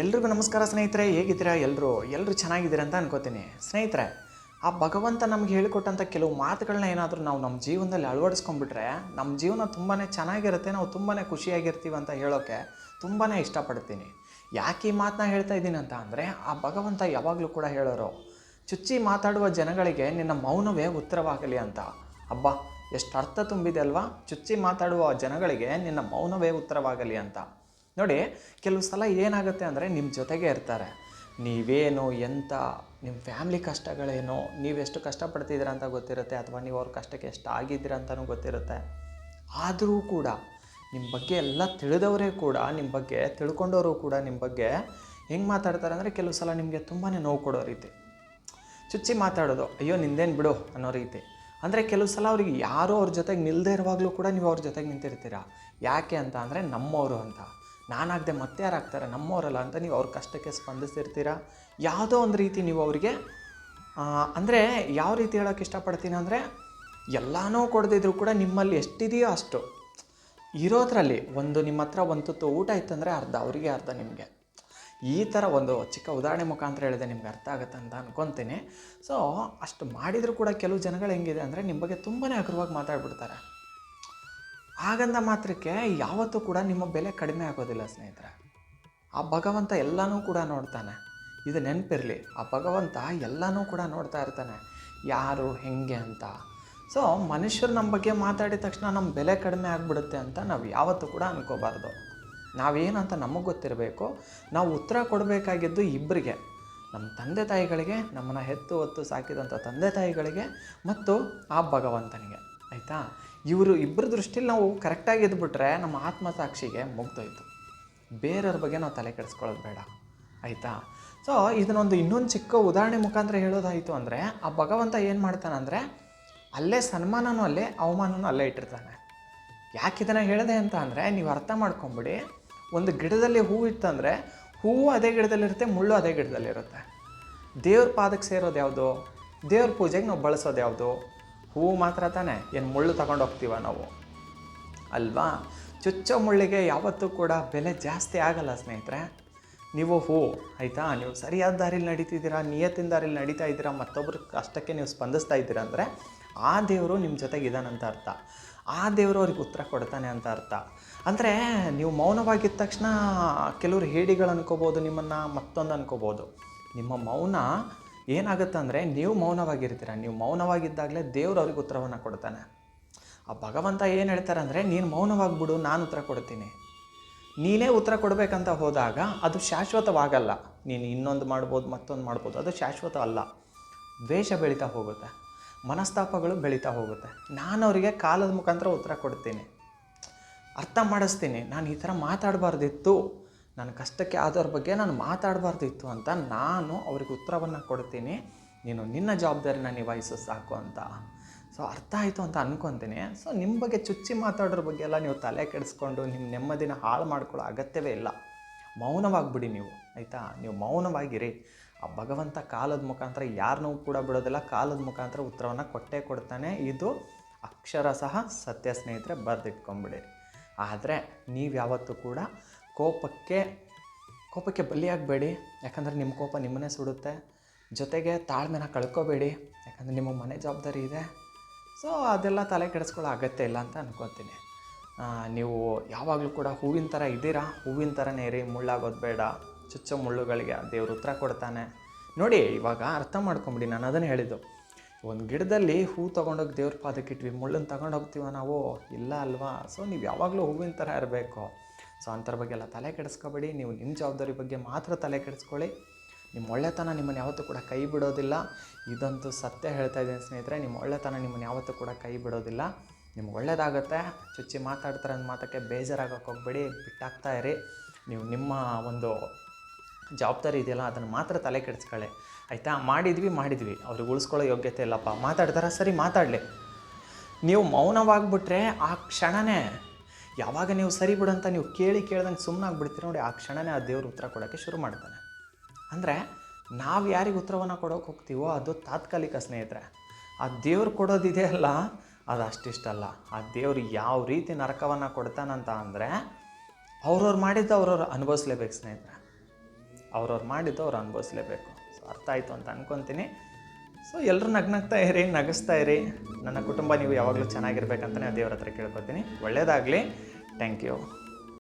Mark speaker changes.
Speaker 1: ಎಲ್ರಿಗೂ ನಮಸ್ಕಾರ ಸ್ನೇಹಿತರೆ, ಹೇಗಿದ್ದೀರಾ ಎಲ್ಲರೂ ಎಲ್ಲರೂ ಚೆನ್ನಾಗಿದ್ದೀರಾ ಅಂತ ಅನ್ಕೋತೀನಿ. ಸ್ನೇಹಿತರೆ, ಆ ಭಗವಂತ ನಮ್ಗೆ ಹೇಳಿಕೊಟ್ಟಂಥ ಕೆಲವು ಮಾತುಗಳನ್ನ ಏನಾದರೂ ನಾವು ನಮ್ಮ ಜೀವನದಲ್ಲಿ ಅಳವಡಿಸ್ಕೊಂಡ್ಬಿಟ್ರೆ, ನಮ್ಮ ಜೀವನ ತುಂಬಾ ಚೆನ್ನಾಗಿರುತ್ತೆ, ನಾವು ತುಂಬಾ ಖುಷಿಯಾಗಿರ್ತೀವಿ ಅಂತ ಹೇಳೋಕ್ಕೆ ತುಂಬಾ ಇಷ್ಟಪಡ್ತೀನಿ. ಯಾಕೆ ಈ ಮಾತನ್ನ ಹೇಳ್ತಾ ಇದ್ದೀನಿ ಅಂತ ಅಂದರೆ, ಆ ಭಗವಂತ ಯಾವಾಗಲೂ ಕೂಡ ಹೇಳೋರು, ಚುಚ್ಚಿ ಮಾತಾಡುವ ಜನಗಳಿಗೆ ನಿನ್ನ ಮೌನವೇ ಉತ್ತರವಾಗಲಿ ಅಂತ. ಅಬ್ಬಾ, ಎಷ್ಟು ಅರ್ಥ ತುಂಬಿದೆ ಅಲ್ವಾ? ಚುಚ್ಚಿ ಮಾತಾಡುವ ಜನಗಳಿಗೆ ನಿನ್ನ ಮೌನವೇ ಉತ್ತರವಾಗಲಿ ಅಂತ. ನೋಡಿ, ಕೆಲವು ಸಲ ಏನಾಗುತ್ತೆ ಅಂದರೆ ನಿಮ್ಮ ಜೊತೆಗೆ ಇರ್ತಾರೆ. ನೀವೇನು ಎಂಥ ನಿಮ್ಮ ಫ್ಯಾಮ್ಲಿ ಕಷ್ಟಗಳೇನು, ನೀವೆಷ್ಟು ಕಷ್ಟಪಡ್ತಿದ್ದೀರ ಅಂತ ಗೊತ್ತಿರುತ್ತೆ, ಅಥವಾ ನೀವು ಅವ್ರ ಕಷ್ಟಕ್ಕೆ ಎಷ್ಟು ಆಗಿದ್ದೀರ ಅಂತಲೂ ಗೊತ್ತಿರುತ್ತೆ. ಆದರೂ ಕೂಡ ನಿಮ್ಮ ಬಗ್ಗೆ ಎಲ್ಲ ತಿಳಿದವರೇ ಕೂಡ ನಿಮ್ಮ ಬಗ್ಗೆ ತಿಳ್ಕೊಂಡವರು ಕೂಡ ನಿಮ್ಮ ಬಗ್ಗೆ ಹೆಂಗೆ ಮಾತಾಡ್ತಾರೆ ಅಂದರೆ ಕೆಲವು ಸಲ ನಿಮಗೆ ತುಂಬಾ ನೋವು ಕೊಡೋ ರೀತಿ. ಚುಚ್ಚಿ ಮಾತಾಡೋದು, ಅಯ್ಯೋ, ನಿಂದೇನು ಬಿಡು ಅನ್ನೋ ರೀತಿ. ಅಂದರೆ ಕೆಲವು ಸಲ ಅವ್ರಿಗೆ ಯಾರೋ ಅವ್ರ ಜೊತೆಗೆ ನಿಲ್ಲದೇ ಇರುವಾಗಲೂ ಕೂಡ ನೀವು ಅವ್ರ ಜೊತೆಗೆ ನಿಂತಿರ್ತೀರ. ಯಾಕೆ ಅಂತ ಅಂದರೆ ನಮ್ಮವರು ಅಂತ. ನಾನಾಗದೆ ಮತ್ತೆ ಯಾರಾಗ್ತಾರೆ ನಮ್ಮವರಲ್ಲ ಅಂತ ನೀವು ಅವ್ರ ಕಷ್ಟಕ್ಕೆ ಸ್ಪಂದಿಸಿರ್ತೀರ ಯಾವುದೋ ಒಂದು ರೀತಿ ನೀವು ಅವರಿಗೆ ಅಂದರೆ ಯಾವ ರೀತಿ ಹೇಳೋಕ್ಕೆ ಇಷ್ಟಪಡ್ತೀನಿ ಅಂದರೆ, ಎಲ್ಲನೂ ಕೊಡದಿದ್ರು ಕೂಡ ನಿಮ್ಮಲ್ಲಿ ಎಷ್ಟಿದೆಯೋ ಅಷ್ಟು. ಇರೋದ್ರಲ್ಲಿ ಒಂದು ನಿಮ್ಮ ಹತ್ರ ಒಂದು ತುತ್ತು ಊಟ ಇತ್ತಂದರೆ ಅರ್ಧ ಅವರಿಗೆ, ಅರ್ಧ ನಿಮಗೆ. ಈ ಥರ ಒಂದು ಚಿಕ್ಕ ಉದಾಹರಣೆ ಮುಖಾಂತರ ಹೇಳಿದೆ ನಿಮ್ಗೆ ಅರ್ಥ ಆಗುತ್ತೆ ಅಂತ ಅನ್ಕೊತೀನಿ. ಸೊ ಅಷ್ಟು ಮಾಡಿದರೂ ಕೂಡ ಕೆಲವು ಜನಗಳು ಹೆಂಗಿದೆ ಅಂದರೆ ನಿಮ್ಮ ಬಗ್ಗೆ ತುಂಬಾ ಅಗ್ರವಾಗಿ ಮಾತಾಡ್ಬಿಡ್ತಾರೆ. ಹಾಗಂದ ಮಾತ್ರಕ್ಕೆ ಯಾವತ್ತೂ ಕೂಡ ನಿಮ್ಮ ಬೆಲೆ ಕಡಿಮೆ ಆಗೋದಿಲ್ಲ, ಸ್ನೇಹಿತರೆ. ಆ ಭಗವಂತ ಎಲ್ಲನೂ ಕೂಡ ನೋಡ್ತಾನೆ. ಇದು ನೆನಪಿರಲಿ, ಆ ಭಗವಂತ ಎಲ್ಲನೂ ಕೂಡ ನೋಡ್ತಾ ಇರ್ತಾನೆ. ಯಾರು, ಹೆಂಗೆ ಅಂತ. ಸೊ ಮನುಷ್ಯರು ನಮ್ಮ ಬಗ್ಗೆ ಮಾತಾಡಿದ ತಕ್ಷಣ ನಮ್ಮ ಬೆಲೆ ಕಡಿಮೆ ಆಗಿಬಿಡುತ್ತೆ ಅಂತ ನಾವು ಯಾವತ್ತೂ ಕೂಡ ಅನ್ಕೋಬಾರ್ದು. ನಾವೇನಂತ ನಮಗೆ ಗೊತ್ತಿರಬೇಕು, ನಾವು ಉತ್ತರ ಕೊಡಬೇಕಾಗಿದ್ದು ಇಬ್ಬರಿಗೆ ನಮ್ಮ ತಂದೆ ತಾಯಿಗಳಿಗೆ, ನಮ್ಮನ್ನು ಹೆತ್ತು ಹೊತ್ತು ಸಾಕಿದಂಥ ತಂದೆ ತಾಯಿಗಳಿಗೆ ಮತ್ತು ಆ ಭಗವಂತನಿಗೆ. ಆಯಿತಾ? ಇವರು ಇಬ್ಬರ ದೃಷ್ಟಿಲಿ ನಾವು ಕರೆಕ್ಟಾಗಿ ಇದ್ಬಿಟ್ರೆ ನಮ್ಮ ಆತ್ಮಸಾಕ್ಷಿಗೆ ಮುಗ್ದೋಯ್ತು. ಬೇರೆಯವ್ರ ಬಗ್ಗೆ ನಾವು ತಲೆ ಕೆಡಿಸ್ಕೊಳ್ಳೋದು ಬೇಡ. ಆಯಿತಾ? ಸೊ ಇದನ್ನೊಂದು ಇನ್ನೊಂದು ಚಿಕ್ಕ ಉದಾಹರಣೆ ಮುಖಾಂತರ ಹೇಳೋದಾಯಿತು ಅಂದರೆ, ಆ ಭಗವಂತ ಏನು ಮಾಡ್ತಾನಂದರೆ ಅಲ್ಲೇ ಸನ್ಮಾನನೂ ಅಲ್ಲೇ ಅವಮಾನನೂ ಅಲ್ಲೇ ಇಟ್ಟಿರ್ತಾನೆ. ಯಾಕೆ ಇದನ್ನು ಹೇಳಿದೆ ಅಂತ ಅಂದರೆ, ನೀವು ಅರ್ಥ ಮಾಡ್ಕೊಂಬಿಡಿ, ಒಂದು ಗಿಡದಲ್ಲಿ ಹೂವು ಇತ್ತಂದರೆ ಹೂವು ಅದೇ ಗಿಡದಲ್ಲಿರುತ್ತೆ, ಮುಳ್ಳು ಅದೇ ಗಿಡದಲ್ಲಿರುತ್ತೆ. ದೇವ್ರ ಪಾದಕ್ಕೆ ಸೇರೋದು ಯಾವುದು? ದೇವ್ರ ಪೂಜೆಗೆ ನಾವು ಬಳಸೋದು ಯಾವುದು? ಹೂವು ಮಾತ್ರ ತಾನೇ? ಏನು ಮುಳ್ಳು ತಗೊಂಡು ಹೋಗ್ತೀವ ನಾವು? ಅಲ್ವಾ? ಚುಚ್ಚೋ ಮುಳ್ಳಿಗೆ ಯಾವತ್ತೂ ಕೂಡ ಬೆಲೆ ಜಾಸ್ತಿ ಆಗಲ್ಲ ಸ್ನೇಹಿತರೆ. ನೀವು ಹೂ, ಆಯಿತಾ? ನೀವು ಸರಿಯಾದ ದಾರಿಲಿ ನಡೀತಿದ್ದೀರಾ? ನಿಯತ್ತಿನ ದಾರಿಲಿ ನಡೀತಾ ಇದ್ದೀರಾ? ಮತ್ತೊಬ್ಬರ ಕಷ್ಟಕ್ಕೆ ನೀವು ಸ್ಪಂದಿಸ್ತಾ ಇದ್ದೀರಾ ಅಂದರೆ, ಆ ದೇವರು ನಿಮ್ಮ ಜೊತೆಗೆ ಇದ್ದಾನಂತ ಅರ್ಥ. ಆ ದೇವರು ಅವ್ರಿಗೆ ಉತ್ತರ ಕೊಡ್ತಾನೆ ಅಂತ ಅರ್ಥ. ಅಂದರೆ ನೀವು ಮೌನವಾಗಿದ್ದ ತಕ್ಷಣ ಕೆಲವರು ಹೇಡಿಗಳು ಅನ್ಕೋಬೋದು ನಿಮ್ಮನ್ನು, ಮತ್ತೊಂದು ಅನ್ಕೋಬೋದು. ನಿಮ್ಮ ಮೌನ ಏನಾಗುತ್ತೆ ಅಂದರೆ ನೀವು ಮೌನವಾಗಿರ್ತೀರ. ನೀವು ಮೌನವಾಗಿದ್ದಾಗಲೇ ದೇವರು ಅವ್ರಿಗೆ ಉತ್ತರವನ್ನು ಕೊಡ್ತಾನೆ. ಆ ಭಗವಂತ ಏನು ಹೇಳ್ತಾರೆ ಅಂದರೆ ನೀನು ಮೌನವಾಗಿಬಿಡು, ನಾನು ಉತ್ತರ ಕೊಡ್ತೀನಿ. ನೀನೇ ಉತ್ತರ ಕೊಡಬೇಕಂತ ಹೋದಾಗ ಅದು ಶಾಶ್ವತವಾಗಲ್ಲ. ನೀನು ಇನ್ನೊಂದು ಮಾಡ್ಬೋದು, ಮತ್ತೊಂದು ಮಾಡ್ಬೋದು, ಅದು ಶಾಶ್ವತ ಅಲ್ಲ. ದ್ವೇಷ ಬೆಳೀತಾ ಹೋಗುತ್ತೆ. ಮನಸ್ತಾಪಗಳು ಬೆಳೀತಾ ಹೋಗುತ್ತೆ. ನಾನು ಅವರಿಗೆ ಕಾಲದ ಮುಖಾಂತರ ಉತ್ತರ ಕೊಡ್ತೀನಿ. ಅರ್ಥ ಮಾಡಿಸ್ತೀನಿ. ನಾನು ಈ ಥರ ಮಾತಾಡಬಾರ್ದಿತ್ತು. ನನ್ನ ಕಷ್ಟಕ್ಕೆ ಆದವ್ರ ಬಗ್ಗೆ ನಾನು ಮಾತಾಡಬಾರ್ದಿತ್ತು ಅಂತ ನಾನು ಅವ್ರಿಗೆ ಉತ್ತರವನ್ನು ಕೊಡ್ತೀನಿ. ನೀನು ನಿನ್ನ ಜವಾಬ್ದಾರಿನ ನಿಭಾಯಿಸು ಸಾಕು ಅಂತ. ಸೊ ಅರ್ಥ ಆಯಿತು ಅಂತ ಅನ್ಕೊತೀನಿ. ಸೊ ನಿಮ್ಮ ಬಗ್ಗೆ ಚುಚ್ಚಿ ಮಾತಾಡೋರ ಬಗ್ಗೆ ಎಲ್ಲ ನೀವು ತಲೆ ಕೆಡಿಸ್ಕೊಂಡು ನಿಮ್ಮ ನೆಮ್ಮದಿನ ಹಾಳು ಮಾಡ್ಕೊಳ್ಳೋ ಅಗತ್ಯವೇ ಇಲ್ಲ. ಮೌನವಾಗಿಬಿಡಿ ನೀವು, ಆಯಿತಾ? ನೀವು ಮೌನವಾಗಿರಿ. ಆ ಭಗವಂತ ಕಾಲದ ಮುಖಾಂತರ ಯಾರನ್ನೂ ಕೂಡ ಬಿಡೋದಿಲ್ಲ. ಕಾಲದ ಮುಖಾಂತರ ಉತ್ತರವನ್ನು ಕೊಟ್ಟೇ ಕೊಡ್ತಾನೆ. ಇದು ಅಕ್ಷರ ಸಹ ಸತ್ಯ ಸ್ನೇಹಿತರೆ ಬರೆದಿಟ್ಕೊಂಬಿಡಿ ಆದರೆ ನೀವು ಯಾವತ್ತೂ ಕೂಡ ಕೋಪಕ್ಕೆ ಕೋಪಕ್ಕೆ ಬಲಿಯಾಗಬೇಡಿ. ಯಾಕಂದರೆ ನಿಮ್ಮ ಕೋಪ ನಿಮ್ಮನ್ನೇ ಸುಡುತ್ತೆ. ಜೊತೆಗೆ ತಾಳ್ಮೆನ ಕಳ್ಕೊಬೇಡಿ. ಯಾಕಂದರೆ ನಿಮ್ಮ ಮನೆ ಜವಾಬ್ದಾರಿ ಇದೆ. ಸೊ ಅದೆಲ್ಲ ತಲೆ ಕೆಡಿಸ್ಕೊಳ್ಳೋ ಅಗತ್ಯ ಇಲ್ಲ ಅಂತ ಅನ್ಕೊತೀನಿ. ನೀವು ಯಾವಾಗಲೂ ಕೂಡ ಹೂವಿನ ಥರ ಇದ್ದೀರಾ? ಹೂವಿನ ಥರನೇ ಇರಿ. ಮುಳ್ಳಾಗೋದು ಬೇಡ. ಚುಚ್ಚೋ ಮುಳ್ಳುಗಳಿಗೆ ದೇವ್ರ ಉತ್ತರ ಕೊಡ್ತಾನೆ. ನೋಡಿ, ಇವಾಗ ಅರ್ಥ ಮಾಡ್ಕೊಂಬಿಡಿ. ನಾನು ಅದನ್ನು ಹೇಳಿದ್ದು. ಒಂದು ಗಿಡದಲ್ಲಿ ಹೂ ತೊಗೊಂಡೋಗಿ ದೇವ್ರ ಪಾದಕ್ಕೆ ಇಟ್ವಿ. ಮುಳ್ಳನ್ನು ತಗೊಂಡು ಹೋಗ್ತೀವ ನಾವು? ಇಲ್ಲ ಅಲ್ವಾ? ಸೊ ನೀವು ಯಾವಾಗಲೂ ಹೂವಿನ ಥರ ಇರಬೇಕು. ಸೊ ಅಂಥರ ಬಗ್ಗೆ ಎಲ್ಲ ತಲೆ ಕೆಡಿಸ್ಕೋಬೇಡಿ. ನೀವು ನಿಮ್ಮ ಜವಾಬ್ದಾರಿ ಬಗ್ಗೆ ಮಾತ್ರ ತಲೆ ಕೆಡಿಸ್ಕೊಳ್ಳಿ. ನಿಮ್ಮ ಒಳ್ಳೆತನ ನಿಮ್ಮನ್ನು ಯಾವತ್ತೂ ಕೂಡ ಕೈ ಬಿಡೋದಿಲ್ಲ. ಇದಂತೂ ಸತ್ಯ ಹೇಳ್ತಾ ಇದ್ದೀನಿ ಸ್ನೇಹಿತರೆ, ನಿಮ್ಮ ಒಳ್ಳೆತನ ನಿಮ್ಮನ್ನು ಯಾವತ್ತೂ ಕೂಡ ಕೈ ಬಿಡೋದಿಲ್ಲ. ನಿಮ್ಗೆ ಒಳ್ಳೇದಾಗುತ್ತೆ. ಚುಚ್ಚಿ ಮಾತಾಡ್ತಾರೆ ಅನ್ನೋ ಮಾತಕ್ಕೆ ಬೇಜಾರಾಗಕ್ಕೆ ಹೋಗ್ಬೇಡಿ. ಬಿಟ್ಟಾಗ್ತಾ ಇರಿ. ನೀವು ನಿಮ್ಮ ಒಂದು ಜವಾಬ್ದಾರಿ ಇದೆಯಲ್ಲ, ಅದನ್ನು ಮಾತ್ರ ತಲೆ ಕೆಡಿಸ್ಕೊಳ್ಳಿ. ಆಯಿತಾ? ಮಾಡಿದ್ವಿ ಮಾಡಿದ್ವಿ. ಅವ್ರಿಗೆ ಉಳಿಸ್ಕೊಳ್ಳೋ ಯೋಗ್ಯತೆ ಇಲ್ಲಪ್ಪ. ಮಾತಾಡ್ತಾರೆ? ಸರಿ, ಮಾತಾಡಲಿ. ನೀವು ಮೌನವಾಗಿಬಿಟ್ರೆ ಆ ಕ್ಷಣನೇ ಯಾವಾಗ ನೀವು ಸರಿ ಬಿಡು ಅಂತ ನೀವು ಕೇಳಿ ಕೇಳ್ದಂಗೆ ಸುಮ್ಮನಾಗ್ಬಿಡ್ತೀರಿ ನೋಡಿ, ಆ ಕ್ಷಣನೇ ಆ ದೇವ್ರ ಉತ್ತರ ಕೊಡೋಕ್ಕೆ ಶುರು ಮಾಡ್ತಾನೆ. ಅಂದರೆ ನಾವು ಯಾರಿಗೆ ಉತ್ತರವನ್ನು ಕೊಡೋಕೆ ಹೋಗ್ತೀವೋ ಅದು ತಾತ್ಕಾಲಿಕ ಸ್ನೇಹಿತರೆ. ಆ ದೇವ್ರು ಕೊಡೋದಿದೆಯಲ್ಲ ಅದು ಅಷ್ಟಿಷ್ಟಲ್ಲ ಆ ದೇವ್ರು ಯಾವ ರೀತಿ ನರಕವನ್ನು ಕೊಡ್ತಾನಂತ ಅಂದರೆ, ಅವ್ರವ್ರು ಮಾಡಿದ್ದು ಅವ್ರವ್ರು ಅನುಭವಿಸ್ಲೇಬೇಕು ಸ್ನೇಹಿತರೆ. ಅವ್ರವ್ರು ಮಾಡಿದ್ದು ಅವ್ರು ಅನುಭವಿಸ್ಲೇಬೇಕು. ಸೊ ಅರ್ಥ ಆಯಿತು ಅಂತ ಅನ್ಕೊತೀನಿ. ಸೊ ಎಲ್ಲರೂ ನಗ್ನಗ್ತಾ ಇರಿ, ನಗಿಸ್ತಾ ಇರಿ. ನನ್ನ ಕುಟುಂಬ, ನೀವು ಯಾವಾಗಲೂ ಚೆನ್ನಾಗಿರ್ಬೇಕಂತಲೇ ದೇವ್ರ ಹತ್ರ ಕೇಳ್ಕೊತೀನಿ. ಒಳ್ಳೆಯದಾಗಲಿ ಥ್ಯಾಂಕ್ ಯು